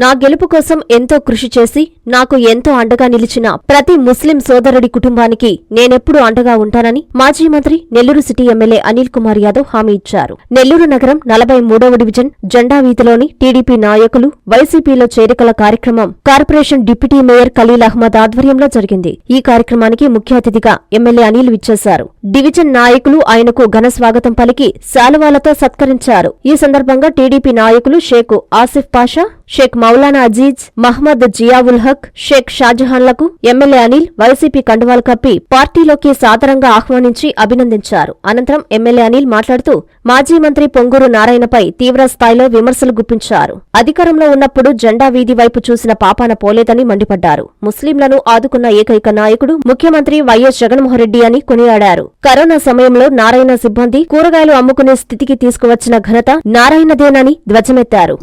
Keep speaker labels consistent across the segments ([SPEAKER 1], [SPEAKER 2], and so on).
[SPEAKER 1] నా గెలుపు కోసం ఎంతో కృషి చేసి నాకు ఎంతో అండగా నిలిచిన ప్రతి ముస్లిం సోదరుడి కుటుంబానికి నేనెప్పుడూ అండగా ఉంటానని మాజీ మంత్రి నెల్లూరు సిటీ ఎమ్మెల్యే అనిల్ కుమార్ యాదవ్ హామీ ఇచ్చారు. నెల్లూరు నగరం నలభై మూడవ డివిజన్ జెండా వీధిలోని టీడీపీ నాయకులు వైసీపీలో చేరికల కార్యక్రమం corporation deputy mayor Khaleel Ahmed ఆధ్వర్యంలో జరిగింది. ఈ కార్యక్రమానికి ముఖ్య అతిథిగా ఎమ్మెల్యే అనిల్ విచ్చేశారు. డివిజన్ నాయకులు ఆయనకు ఘన స్వాగతం పలికి శాలువాలతో సత్కరించారు. ఈ సందర్భంగా టీడీపీ నాయకులు షేక్ ఆసిఫ్ పాషా షేక్ మౌలానా అజీజ్ మహ్మద్ జియావుల్ హక్ షేక్ షాజహాన్లకు ఎమ్మెల్యే అనిల్ వైసీపీ కండువాలు కప్పి పార్టీలోకి సాదరంగా ఆహ్వానించి అభినందించారు. అనంతరం ఎమ్మెల్యే అనిల్ మాట్లాడుతూ మాజీ మంత్రి పొంగూరు నారాయణపై తీవ్ర స్థాయిలో విమర్శలు గుప్పించారు. అధికారంలో ఉన్నప్పుడు జెండా వీధి వైపు చూసిన పాపాన పోలేదని మండిపడ్డారు. ముస్లింలను ఆదుకున్న ఏకైక నాయకుడు ముఖ్యమంత్రి వైఎస్ జగన్మోహన్రెడ్డి అని కొనియాడారు. కరోనా సమయంలో నారాయణ సిబ్బంది కూరగాయలు అమ్ముకునే స్థితికి తీసుకువచ్చిన ఘనత నారాయణదేనని ధ్వజమెత్తారు.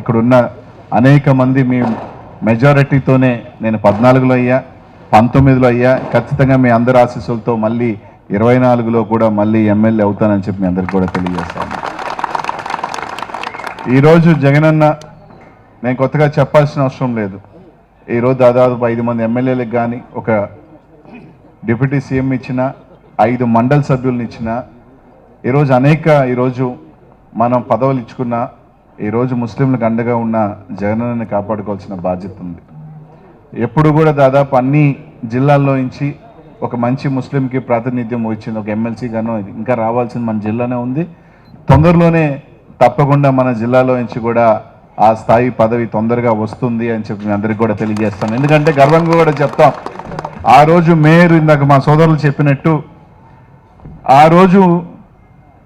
[SPEAKER 2] ఇక్కడున్న అనేక మంది మీ మెజారిటీతోనే నేను పద్నాలుగులో అయ్యా పంతొమ్మిదిలో అయ్యా ఖచ్చితంగా మీ అందరి ఆశీస్సులతో మళ్ళీ ఇరవై నాలుగులో కూడా మళ్ళీ ఎమ్మెల్యే అవుతానని చెప్పి మీ అందరికి కూడా తెలియజేస్తాను. ఈరోజు జగనన్న నేను కొత్తగా చెప్పాల్సిన అవసరం లేదు. ఈరోజు దాదాపు ఐదు మంది ఎమ్మెల్యేలకు కానీ ఒక డిప్యూటీ సీఎం ఇచ్చిన ఐదు మండల సభ్యులను ఇచ్చిన ఈరోజు అనేక ఈరోజు మనం పదవులు ఇచ్చుకున్న ఈరోజు ముస్లింలకు అండగా ఉన్న జగనన్నని కాపాడుకోవాల్సిన బాధ్యత ఉంది. ఎప్పుడు కూడా దాదాపు అన్ని జిల్లాల్లో నుంచి ఒక మంచి ముస్లింకి ప్రాతినిధ్యం వచ్చింది ఒక ఎమ్మెల్సీగానో ఇంకా రావాల్సింది మన జిల్లానే ఉంది. తొందరలోనే తప్పకుండా మన జిల్లాలో నుంచి కూడా ఆ స్థాయి పదవి తొందరగా వస్తుంది అని చెప్పి మీ అందరికి కూడా తెలియజేస్తాను. ఎందుకంటే గర్వంగా కూడా చెప్తాం ఆ రోజు మేయర్ ఇందాక మా సోదరులు చెప్పినట్టు ఆ రోజు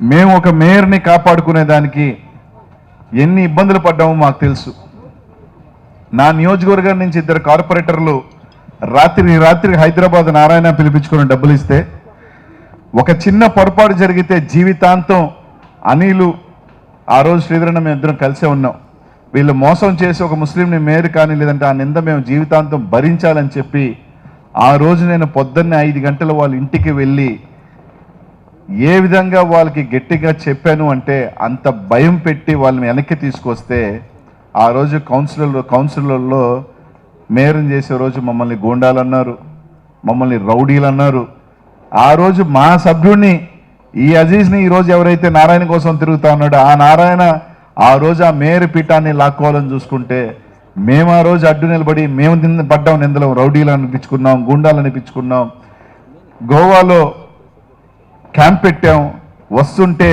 [SPEAKER 2] మేము ఒక మేయర్ని కాపాడుకునే దానికి ఎన్ని ఇబ్బందులు పడ్డామో మాకు తెలుసు. నా నియోజకవర్గం నుంచి ఇద్దరు కార్పొరేటర్లు రాత్రి రాత్రి హైదరాబాద్ నారాయణ పిలిపించుకుని డబ్బులు ఇస్తే ఒక చిన్న పొరపాటు జరిగితే జీవితాంతం అనిలు ఆ రోజు శ్రీధరన్న మేము ఇద్దరం కలిసే ఉన్నాం. వీళ్ళు మోసం చేసి ఒక ముస్లింని మేరు కానీ లేదంటే ఆ నింద మేము జీవితాంతం భరించాలని చెప్పి ఆ రోజు నేను పొద్దున్నే ఐదు గంటల వాళ్ళ ఇంటికి వెళ్ళి ఏ విధంగా వాళ్ళకి గట్టిగా చెప్పాను అంటే అంత భయం పెట్టి వాళ్ళని వెనక్కి తీసుకొస్తే ఆ రోజు కౌన్సిలర్ కౌన్సిలర్లో మేరం చేసే రోజు మమ్మల్ని గోండాలు అన్నారు మమ్మల్ని రౌడీలు అన్నారు. ఆ రోజు మా సభ్యుడిని ఈ అజీజ్ని ఈరోజు ఎవరైతే నారాయణ కోసం తిరుగుతా ఉన్నాడో ఆ నారాయణ ఆ రోజు ఆ మేయర్ పీఠాన్ని లాక్కోవాలని చూసుకుంటే మేము ఆ రోజు అడ్డు నిలబడి మేము పడ్డాం నిందలం రౌడీలు అనిపించుకున్నాం గుండాలు అనిపించుకున్నాం. గోవాలో క్యాంప్ పెట్టాం. వస్తుంటే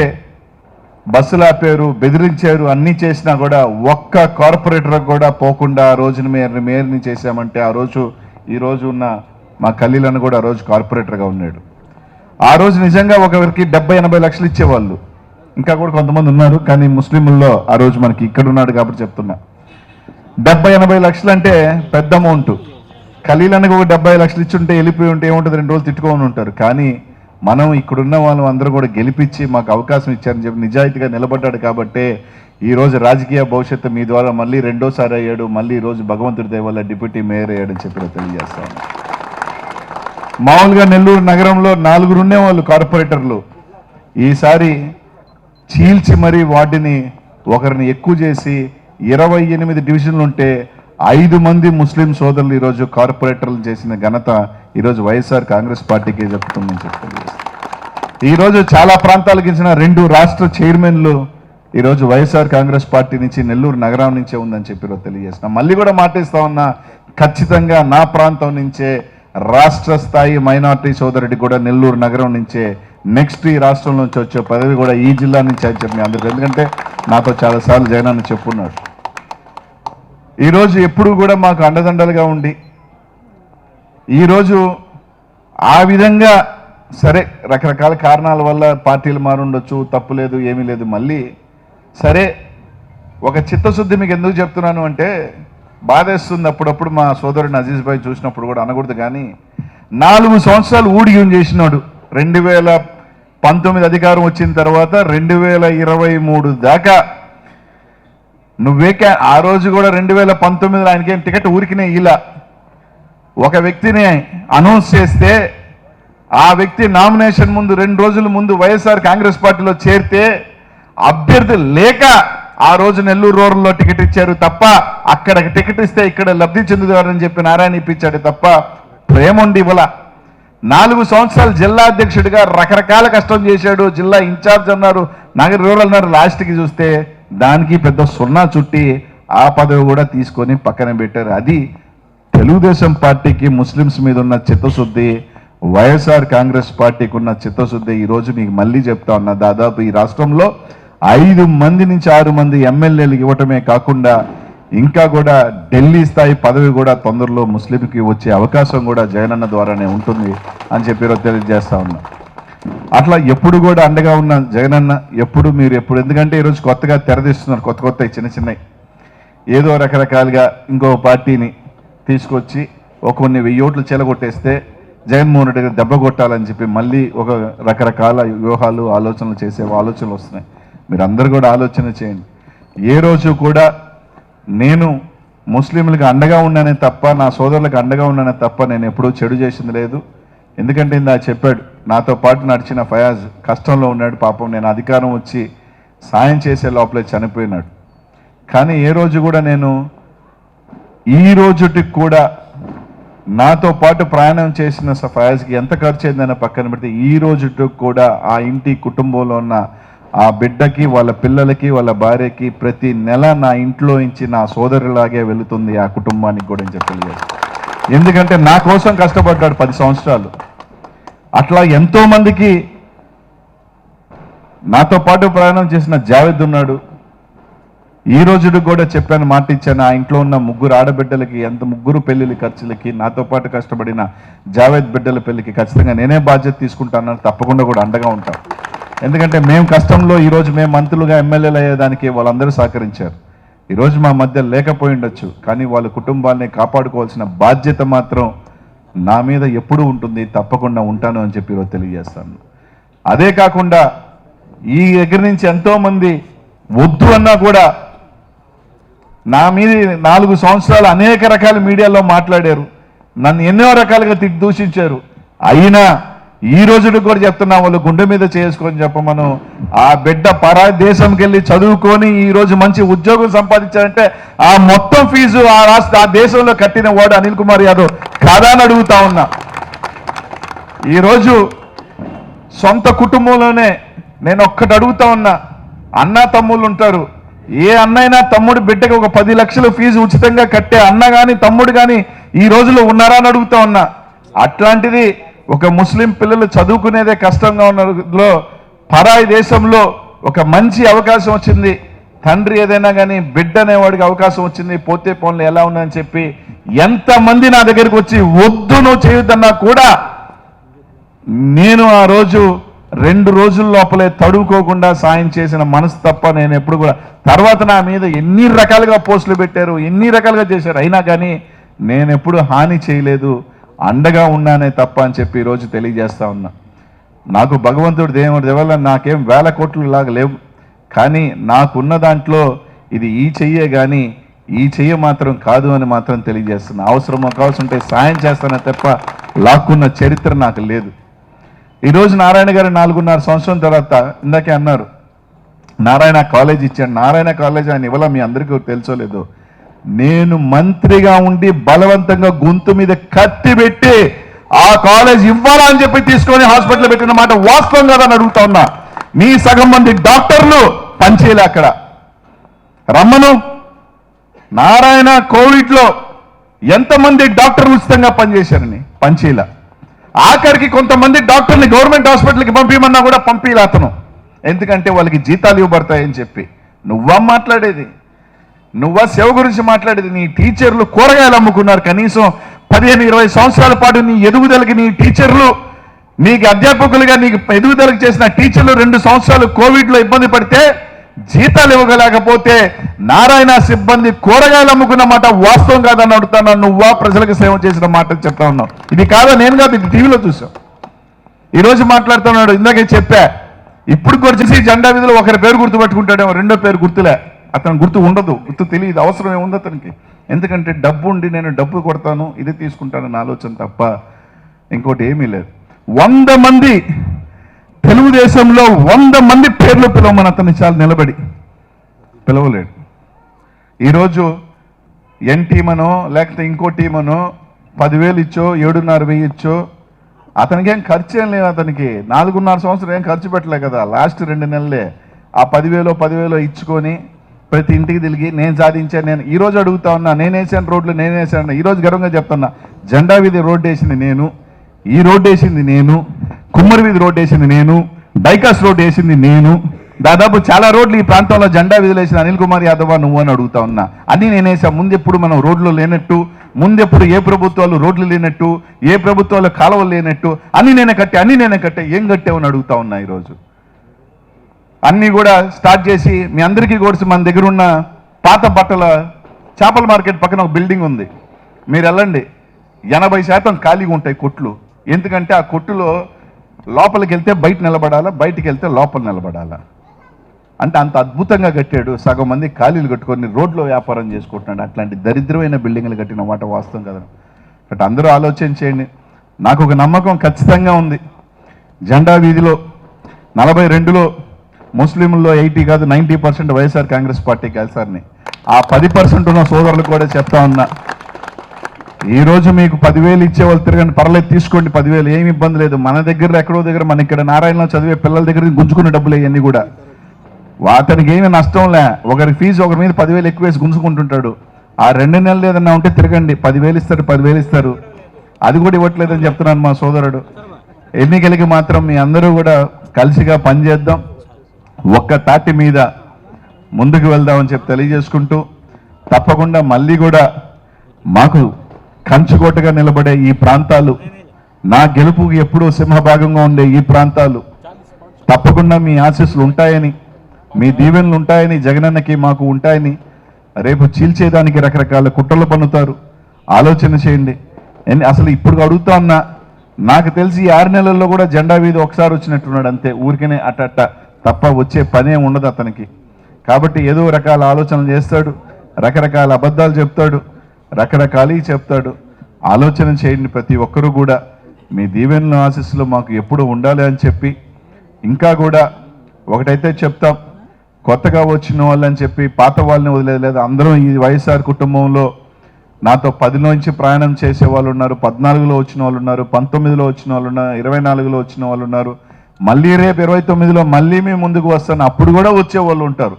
[SPEAKER 2] బస్సులు ఆపారు బెదిరించారు. అన్నీ చేసినా కూడా ఒక్క కార్పొరేటర్ కూడా పోకుండా ఆ రోజున మేయర్ని మేయర్ని చేశామంటే ఆ రోజు ఈ రోజు ఉన్న మా కల్లీలను కూడా ఆ రోజు కార్పొరేటర్గా ఉన్నాడు. ఆ రోజు నిజంగా ఒకరికి డెబ్బై ఎనభై లక్షలు ఇచ్చేవాళ్ళు. ఇంకా కూడా కొంతమంది ఉన్నారు కానీ ముస్లింల్లో ఆ రోజు మనకి ఇక్కడ ఉన్నాడు కాబట్టి చెప్తున్నా. డెబ్బై ఎనభై లక్షలు అంటే పెద్ద అమౌంట్. ఖలీలానికి ఒక డెబ్బై లక్షలు ఇచ్చి ఉంటే వెళ్ళిపోయి ఉంటే ఏముంటుంది? రెండు రోజులు తిట్టుకొని ఉంటారు. కానీ మనం ఇక్కడున్న వాళ్ళు అందరూ కూడా గెలిపించి మాకు అవకాశం ఇచ్చారని చెప్పి నిజాయితీగా నిలబడ్డాడు కాబట్టే ఈరోజు రాజకీయ భవిష్యత్తు మీ ద్వారా మళ్ళీ రెండోసారి అయ్యాడు మళ్ళీ ఈరోజు రోజు భగవంతుడి దయవల్ల డిప్యూటీ మేయర్ అయ్యాడని చెప్పి తెలియజేస్తాను మామూలుగా నెల్లూరు నగరంలో నాలుగురు ఉండేవాళ్ళు కార్పొరేటర్లు. ఈసారి చీల్చి మరీ వాటిని ఒకరిని ఎక్కువ చేసి ఇరవై ఎనిమిది డివిజన్లు ఉంటే ఐదు మంది ముస్లిం సోదరులు ఈరోజు కార్పొరేటర్లు చేసిన ఘనత ఈరోజు వైఎస్ఆర్ కాంగ్రెస్ పార్టీకి చెప్తుందని చెప్పి ఈరోజు చాలా ప్రాంతాలకు ఇచ్చిన రెండు రాష్ట్ర చైర్మన్లు ఈరోజు వైఎస్ఆర్ కాంగ్రెస్ పార్టీ నుంచి నెల్లూరు నగరం నుంచే ఉందని చెప్పి తెలియజేస్తున్నా. మళ్ళీ కూడా మాటిస్తా ఉన్నా ఖచ్చితంగా నా ప్రాంతం నుంచే రాష్ట్ర స్థాయి మైనార్టీ సోదరుడికి కూడా నెల్లూరు నగరం నుంచే నెక్స్ట్ ఈ రాష్ట్రం నుంచి వచ్చే పదవి కూడా ఈ జిల్లా నుంచి అని చెప్పి అందరికీ. ఎందుకంటే నాతో చాలాసార్లు జగన్ అని చెప్పున్నాడు. ఈరోజు ఎప్పుడు కూడా మాకు అండదండలుగా ఉండి ఈరోజు ఆ విధంగా సరే రకరకాల కారణాల వల్ల పార్టీలు మారుండొచ్చు తప్పు లేదు ఏమీ లేదు మళ్ళీ సరే ఒక చిత్తశుద్ధి మీకు ఎందుకు చెప్తున్నాను అంటే బాధేస్తుంది అప్పుడప్పుడు మా సోదరుడిని అజీజ్ భాయ్ చూసినప్పుడు కూడా అనకూడదు కానీ నాలుగు సంవత్సరాలు ఊడిగం చేసినాడు. రెండు వేల పంతొమ్మిది అధికారం వచ్చిన తర్వాత రెండు వేల ఇరవై మూడు దాకా నువ్వే ఆ రోజు కూడా రెండు వేల పంతొమ్మిదిలో ఆయనకేం టికెట్ ఊరికినే ఇలా ఒక వ్యక్తిని అనౌన్స్ చేస్తే ఆ వ్యక్తి నామినేషన్ ముందు రెండు రోజుల ముందు వైఎస్ఆర్ కాంగ్రెస్ పార్టీలో చేరితే అభ్యర్థి లేక ఆ రోజు నెల్లూరు రూరల్లో టికెట్ ఇచ్చారు తప్ప అక్కడ టికెట్ ఇస్తే ఇక్కడ లబ్ధి చెందుతారని చెప్పి నారాయణ ఇప్పించాడు తప్ప ప్రేమ ఉండి నాలుగు సంవత్సరాలు జిల్లా అధ్యక్షుడిగా రకరకాల కష్టం చేశాడు. జిల్లా ఇన్ఛార్జ్ అన్నారు నగర రూరల్ అన్నారు. లాస్ట్కి చూస్తే దానికి పెద్ద సున్నా చుట్టి ఆ పదవి కూడా తీసుకొని పక్కన పెట్టారు. అది తెలుగుదేశం పార్టీకి ముస్లిమ్స్ మీద ఉన్న చిత్తశుద్ధి వైఎస్ఆర్ కాంగ్రెస్ పార్టీకి ఉన్న చిత్తశుద్ధి ఈ రోజు మీకు మళ్ళీ చెప్తా ఉన్నా. దాదాపు ఈ రాష్ట్రంలో ఐదు మంది నుంచి ఆరు మంది ఎమ్మెల్యేలు ఇవ్వటమే కాకుండా ఇంకా కూడా ఢిల్లీ స్థాయి పదవి కూడా తొందరలో ముస్లింకి వచ్చే అవకాశం కూడా జగనన్న ద్వారానే ఉంటుంది అని చెప్పి తెలియజేస్తా ఉన్నా. అట్లా ఎప్పుడు కూడా అండగా ఉన్న జగనన్న ఎప్పుడు మీరు ఎప్పుడు ఎందుకంటే ఈరోజు కొత్తగా తెరదీస్తున్నారు కొత్త కొత్త చిన్న చిన్నవి. ఏదో రకరకాలుగా ఇంకో పార్టీని తీసుకొచ్చి ఒక కొన్ని వెయ్యి ఓట్లు చెలగొట్టేస్తే జగన్మోహన్ రెడ్డి దెబ్బ కొట్టాలని చెప్పి మళ్ళీ ఒక రకరకాల వ్యూహాలు ఆలోచనలు చేసే ఆలోచనలు వస్తున్నాయి. మీరు అందరు కూడా ఆలోచన చేయండి. ఏ రోజు కూడా నేను ముస్లింలకు అండగా ఉన్నానే తప్ప నా సోదరులకు అండగా ఉన్నానే తప్ప నేను ఎప్పుడూ చెడు చేసింది లేదు. ఎందుకంటే ఇందా చెప్పాడు నాతో పాటు నడిచిన ఫయాజ్ కష్టంలో ఉన్నాడు పాపం నేను అధికారం వచ్చి సాయం చేసే లోపలే చనిపోయినాడు. కానీ ఏ రోజు కూడా నేను ఈ రోజుటికి కూడా నాతో పాటు ప్రయాణం చేసిన స- ఫయాజ్కి ఎంత ఖర్చు అయిందని పక్కన పెడితే ఈ రోజుటికి కూడా ఆ ఇంటి కుటుంబంలో ఉన్న ఆ బిడ్డకి వాళ్ళ పిల్లలకి వాళ్ళ భార్యకి ప్రతి నెల నా ఇంట్లో నుంచి నా సోదరులాగే వెళుతుంది ఆ కుటుంబానికి కూడా అని చెప్పలేదు. ఎందుకంటే నా కోసం కష్టపడ్డాడు పది సంవత్సరాలు. అట్లా ఎంతో మందికి నాతో పాటు ప్రయాణం చేసిన జావేద్ ఉన్నాడు. ఈ రోజుకి కూడా చెప్పాను మాట ఇచ్చాను ఆ ఇంట్లో ఉన్న ముగ్గురు ఆడబిడ్డలకి ఎంత ముగ్గురు పెళ్ళిళ్ళ ఖర్చులకి నాతో పాటు కష్టపడిన జావేద్ బిడ్డల పెళ్ళికి ఖచ్చితంగా నేనే బాధ్యత తీసుకుంటానని తప్పకుండా కూడా అండగా ఉంటాం. ఎందుకంటే మేము కష్టంలో ఈరోజు మేము మంత్రులుగా ఎమ్మెల్యేలు అయ్యేదానికి వాళ్ళందరూ సహకరించారు. ఈరోజు మా మధ్య లేకపోయి ఉండొచ్చు కానీ వాళ్ళ కుటుంబాన్ని కాపాడుకోవాల్సిన బాధ్యత మాత్రం నా మీద ఎప్పుడు ఉంటుంది తప్పకుండా ఉంటాను అని చెప్పి ఈరోజు తెలియజేస్తాను. అదే కాకుండా ఈ దగ్గర నుంచి ఎంతోమంది వద్దు అన్నా కూడా నా మీద నాలుగు సంవత్సరాలు అనేక రకాల మీడియాలో మాట్లాడారు. నన్ను ఎన్నో రకాలుగా తిట్టి దూషించారు. అయినా ఈ రోజుకి కూడా చెప్తున్నా వాళ్ళు గుండె మీద చేసుకొని చెప్పమను. ఆ బిడ్డ పరా దేశంకి వెళ్ళి చదువుకొని ఈ రోజు మంచి ఉద్యోగం సంపాదించారంటే ఆ మొత్తం ఫీజు ఆ రాష్ట్ర ఆ దేశంలో కట్టిన వాడు అనిల్ కుమార్ యాదవ్ కాదా అని అడుగుతా ఉన్నా. ఈరోజు సొంత కుటుంబంలోనే నేను ఒక్కటి అడుగుతా ఉన్నా. అన్న తమ్ముళ్ళు ఉంటారు. ఏ అన్నైనా తమ్ముడు బిడ్డకి ఒక పది లక్షల ఫీజు ఉచితంగా కట్టే అన్న కానీ తమ్ముడు కానీ ఈ రోజులో ఉన్నారా అని అడుగుతా ఉన్నా. అట్లాంటిది ఒక ముస్లిం పిల్లలు చదువుకునేదే కష్టంగా ఉన్నలో పరాయి దేశంలో ఒక మంచి అవకాశం వచ్చింది. తండ్రి ఏదైనా కానీ బిడ్డ అనేవాడికి అవకాశం వచ్చింది. పోతే పనులు ఎలా ఉన్నాయని చెప్పి ఎంతమంది నా దగ్గరికి వచ్చి వద్దు నువ్వు చేయొద్దన్నా కూడా నేను ఆ రోజు రెండు రోజుల లోపలే తడువుకోకుండా సాయం చేసిన మనసు తప్ప నేను ఎప్పుడు కూడా తర్వాత నా మీద ఎన్ని రకాలుగా పోస్టులు పెట్టారు ఎన్ని రకాలుగా చేశారు. అయినా కానీ నేను ఎప్పుడు హాని చేయలేదు. అండగా ఉన్నానే తప్ప అని చెప్పి ఈరోజు తెలియజేస్తా ఉన్నా. నాకు భగవంతుడు దేవుడి వల్ల నాకేం వేల కోట్లు లాగా లేవు. కానీ నాకున్న దాంట్లో ఇది ఈ చెయ్యే కానీ ఈ చెయ్య మాత్రం కాదు అని మాత్రం తెలియజేస్తున్నా. అవసరం కావాల్సి ఉంటే సాయం చేస్తానే తప్ప లాక్కున్న చరిత్ర నాకు లేదు. ఈరోజు నారాయణ గారు నాలుగున్నర సంవత్సరం తర్వాత ఇందాకే అన్నారు నారాయణ కాలేజ్ ఇచ్చాడు. నారాయణ కాలేజ్ ఆయన ఇవ్వాల మీ అందరికీ తెలుసో లేదో? నేను మంత్రిగా ఉండి బలవంతంగా గొంతు మీద కత్తి పెట్టి ఆ కాలేజ్ ఇవ్వాలా అని చెప్పి తీసుకొని హాస్పిటల్ పెట్టిన మాట వాస్తవం కదా అని అడుగుతా ఉన్నా. మీ సగం మంది డాక్టర్లు పనిచేయలే అక్కడ. రమ్మను. నారాయణ కోవిడ్లో ఎంతమంది డాక్టర్లు ఉచితంగా పనిచేశారని? పనిచేయలే. ఆఖరికి కొంతమంది డాక్టర్ని గవర్నమెంట్ హాస్పిటల్కి పంపించమన్నా కూడా పంపించలే అతను. ఎందుకంటే వాళ్ళకి జీతాలు ఇవ్వబడతాయని చెప్పి. నువ్వా మాట్లాడేది? నువ్వా సేవ గురించి మాట్లాడేది? నీ టీచర్లు కూరగాయలు అమ్ముకున్నారు కనీసం పదిహేను ఇరవై సంవత్సరాల పాటు నీ ఎదుగుదలకి నీ టీచర్లు నీకు అధ్యాపకులుగా నీకు ఎదుగుదలకు చేసిన టీచర్లు రెండు సంవత్సరాలు కోవిడ్లో ఇబ్బంది పడితే జీతాలు ఇవ్వగలేకపోతే నారాయణ సిబ్బంది కూరగాయలు అమ్ముకున్న మాట వాస్తవం కాదని అడుగుతాను నువ్వా ప్రజలకు సేవ చేసిన మాట చెప్తా ఉన్నావు. ఇది కాదా? నేను కాదు ఇది టీవీలో చూసాం ఈరోజు మాట్లాడుతున్నాడు ఇందాకే చెప్పా. ఇప్పుడు కొరిచేసి జెండా విధులు ఒకరి పేరు గుర్తుపెట్టుకుంటాడేమో రెండో పేరు గుర్తులే. అతను గుర్తు ఉండదు గుర్తు తెలియదు అవసరం ఏముంది అతనికి. ఎందుకంటే డబ్బు ఉండి నేను డబ్బు కొడతాను ఇది తీసుకుంటానని ఆలోచన తప్ప ఇంకోటి ఏమీ లేదు. వంద మంది తెలుగుదేశంలో వంద మంది పేర్లు పిలవమని అతన్ని చాలా నిలబడి పిలవలేడు. ఈరోజు ఎన్ టీమనో లేకపోతే ఇంకో టీమనో పదివేలు ఇచ్చో ఏడున్నర వెయ్యి ఇచ్చో అతనికి ఏం ఖర్చు ఏం లేదు అతనికి. నాలుగున్నర సంవత్సరం ఏం ఖర్చు పెట్టలే కదా. లాస్ట్ రెండు నెలలే. ఆ పదివేలో పదివేలో ఇచ్చుకొని ప్రతి ఇంటికి తిరిగి నేను సాధించాను నేను ఈరోజు అడుగుతా ఉన్నా నేను వేసాను రోడ్లు నేను వేసాను ఈ రోజు గర్వంగా చెప్తున్నా జెండా వీధి రోడ్డు వేసింది నేను ఈ రోడ్డు వేసింది నేను కుమ్మరి వీధి రోడ్డు వేసింది నేను డైకాస్ రోడ్డు వేసింది నేను దాదాపు చాలా రోడ్లు ఈ ప్రాంతంలో జెండా విధులేసిన అనిల్ కుమార్ యాదవ్ నువ్వు అని అడుగుతా ఉన్నా. అన్ని నేనేసా ముందెప్పుడు మనం రోడ్లు లేనట్టు ముందెప్పుడు ఏ ప్రభుత్వాలు రోడ్లు లేనట్టు ఏ ప్రభుత్వాలు కాలువలు లేనట్టు అన్ని నేనే కట్టే అన్ని నేనే కట్టే ఏం కట్టావని అడుగుతా ఉన్నా ఈరోజు అన్నీ కూడా స్టార్ట్ చేసి మీ అందరికీ కూడా మన దగ్గర ఉన్న పాత బట్టల చేపల మార్కెట్ పక్కన ఒక బిల్డింగ్ ఉంది. మీరు వెళ్ళండి. ఎనభై శాతం ఖాళీగా ఉంటాయి కొట్లు. ఎందుకంటే ఆ కొట్టులో లోపలికి వెళ్తే బయట నిలబడాలా బయటికి వెళ్తే లోపల నిలబడాలా. అంటే అంత అద్భుతంగా కట్టాడు. సగం మంది ఖాళీలు కట్టుకొని రోడ్లో వ్యాపారం చేసుకుంటున్నాడు. అట్లాంటి దరిద్రమైన బిల్డింగ్లు కట్టిన మాట వాస్తవం కదా. బట్ అందరూ ఆలోచన చేయండి. నాకు ఒక నమ్మకం ఖచ్చితంగా ఉంది. జెండా వీధిలో నలభై రెండులో ముస్లింల్లో ఎయిటీ కాదు ninety percent YSR Congress party గెలిచారని ఆ పది పర్సెంట్ ఉన్న సోదరులు కూడా చెప్తా ఉన్నా. ఈ రోజు మీకు పదివేలు ఇచ్చే వాళ్ళు తిరగండి పర్లేదు తీసుకోండి పదివేలు ఏమి ఇబ్బంది లేదు. మన దగ్గర ఎక్కడో దగ్గర మన ఇక్కడ నారాయణలో చదివే పిల్లల దగ్గర గుంజుకునే డబ్బులు ఇవన్నీ కూడా. అతనికి ఏమి నష్టం లే. ఒకరి ఫీజు ఒకరి మీద పదివేలు ఎక్కువ వేసి గుంజుకుంటుంటాడు. ఆ రెండు నెలలు ఏదన్నా ఉంటే తిరగండి. పదివేలు ఇస్తారు పదివేలు ఇస్తారు. అది కూడా ఇవ్వట్లేదని చెప్తున్నాను మా సోదరుడు. ఎన్నికలకి మాత్రం మీ అందరూ కూడా కలిసిగా పనిచేద్దాం. ఒక్క తాటి మీద ముందుకు వెళ్దామని చెప్పి తెలియజేసుకుంటూ తప్పకుండా మళ్ళీ కూడా మాకు కంచుకోటగా నిలబడే ఈ ప్రాంతాలు నా గెలుపు ఎప్పుడూ సింహభాగంగా ఉండే ఈ ప్రాంతాలు తప్పకుండా మీ ఆశీస్సులు ఉంటాయని మీ దీవెనలు ఉంటాయని జగనన్నకి మాకు ఉంటాయని రేపు చీల్చేదానికి రకరకాల కుట్రలు పన్నుతారు. ఆలోచన చేయండి. అసలు ఇప్పుడు అడుగుతా ఉన్నా నాకు తెలిసి ఆరు నెలల్లో కూడా జెండా వీధి ఒకసారి వచ్చినట్టున్నాడు అంతే. ఊరికనే అట్ట తప్ప వచ్చే పనే ఉండదు అతనికి. కాబట్టి ఏదో రకాల ఆలోచనలు చేస్తాడు రకరకాల అబద్ధాలు చెప్తాడు రకరకాలవి చెప్తాడు. ఆలోచన చేయండి ప్రతి ఒక్కరూ కూడా మీ దీవెనల ఆశీస్సులు మాకు ఎప్పుడు ఉండాలి అని చెప్పి ఇంకా కూడా ఒకటైతే చెప్తాం కొత్తగా వచ్చిన వాళ్ళని చెప్పి పాత వాళ్ళని వదిలేదు అందరం ఈ వైఎస్ఆర్ కుటుంబంలో నాతో పదిలోంచి ప్రయాణం చేసే వాళ్ళు ఉన్నారు పద్నాలుగులో వచ్చిన వాళ్ళు ఉన్నారు పంతొమ్మిదిలో వచ్చిన వాళ్ళు ఉన్నారు ఇరవై నాలుగులో వచ్చిన వాళ్ళు ఉన్నారు. మళ్ళీ రేపు ఇరవై తొమ్మిదిలో మళ్ళీ మేము ముందుకు వస్తాను. అప్పుడు కూడా వచ్చే వాళ్ళు ఉంటారు.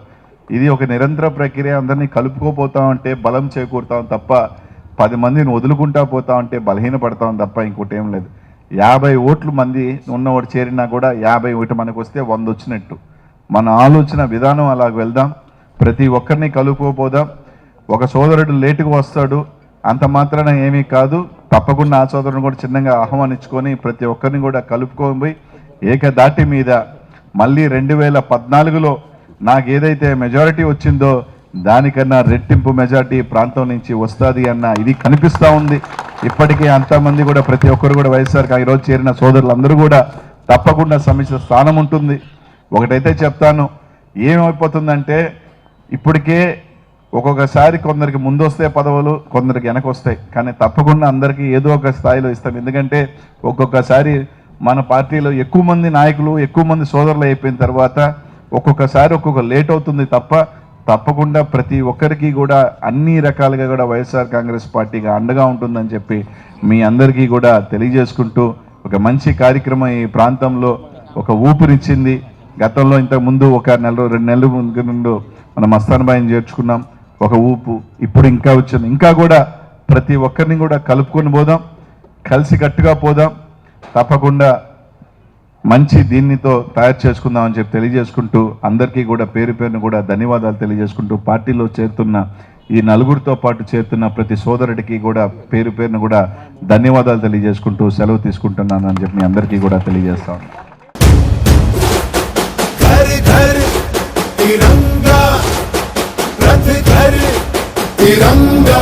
[SPEAKER 2] ఇది ఒక నిరంతర ప్రక్రియ. అందరినీ కలుపుకోపోతామంటే బలం చేకూరుతాం తప్ప పది మందిని వదులుకుంటా పోతామంటే బలహీనపడతాం తప్ప ఇంకోటి ఏం లేదు. యాభై ఓట్లు మంది ఉన్నవాడు చేరినా కూడా యాభై ఒకటి మనకు వస్తే వంద వచ్చినట్టు. మన ఆలోచన విధానం అలాగ వెళ్దాం. ప్రతి ఒక్కరిని కలుపుకోపోదాం ఒక సోదరుడు లేటుగా వస్తాడు. అంత మాత్రాన ఏమీ కాదు. తప్పకుండా ఆ సోదరుని కూడా చిన్నగా ఆహ్వానించుకొని ప్రతి ఒక్కరిని కూడా కలుపుకొని పోయి ఏకదాటి మీద మళ్ళీ రెండు వేల పద్నాలుగులో నాకు ఏదైతే మెజారిటీ వచ్చిందో దానికన్నా రెట్టింపు మెజారిటీ ప్రాంతం నుంచి వస్తుంది అన్న ఇది కనిపిస్తూ ఉంది. ఇప్పటికే అంతమంది కూడా ప్రతి ఒక్కరు కూడా వైఎస్ఆర్ ఈరోజు చేరిన సోదరులందరూ కూడా తప్పకుండా సమిష్ట స్థానం ఉంటుంది. ఒకటైతే చెప్తాను ఏమైపోతుందంటే ఇప్పటికే ఒక్కొక్కసారి కొందరికి ముందు వస్తే పదవులు కొందరికి వెనక వస్తాయి కానీ తప్పకుండా అందరికీ ఏదో ఒక స్థాయిలో ఇస్తాం. ఎందుకంటే ఒక్కొక్కసారి మన పార్టీలో ఎక్కువ మంది నాయకులు ఎక్కువ మంది సోదరులు అయిపోయిన తర్వాత ఒక్కొక్కసారి ఒక్కొక్క లేట్ అవుతుంది తప్ప తప్పకుండా ప్రతి ఒక్కరికి కూడా అన్ని రకాలుగా కూడా వైఎస్ఆర్ కాంగ్రెస్ పార్టీగా అండగా ఉంటుందని చెప్పి మీ అందరికీ కూడా తెలియజేసుకుంటూ ఒక మంచి కార్యక్రమం ఈ ప్రాంతంలో ఒక ఊపిరిచ్చింది. గతంలో ఇంతకు ముందు ఒక నెల రెండు నెలల ముందు నుండి మనం మస్తాన్బాయిని చేర్చుకున్నాం. ఒక ఊపు ఇప్పుడు ఇంకా వచ్చింది. ఇంకా కూడా ప్రతి ఒక్కరిని కూడా కలుపుకొని పోదాం. కలిసి కట్టుగా పోదాం. తప్పకుండా మంచి దీనితో తయారు చేసుకుందామని చెప్పి తెలియజేసుకుంటూ అందరికీ కూడా పేరు పేరును కూడా ధన్యవాదాలు తెలియజేసుకుంటూ పార్టీలో చేరుతున్న ఈ నలుగురితో పాటు చేరుతున్న ప్రతి సోదరుడికి కూడా పేరు పేరును కూడా ధన్యవాదాలు తెలియజేసుకుంటూ సెలవు తీసుకుంటున్నాను అని చెప్పి మీ అందరికీ కూడా తెలియజేస్తాను
[SPEAKER 3] घर घर तिरंगा रथ घर तिरंगा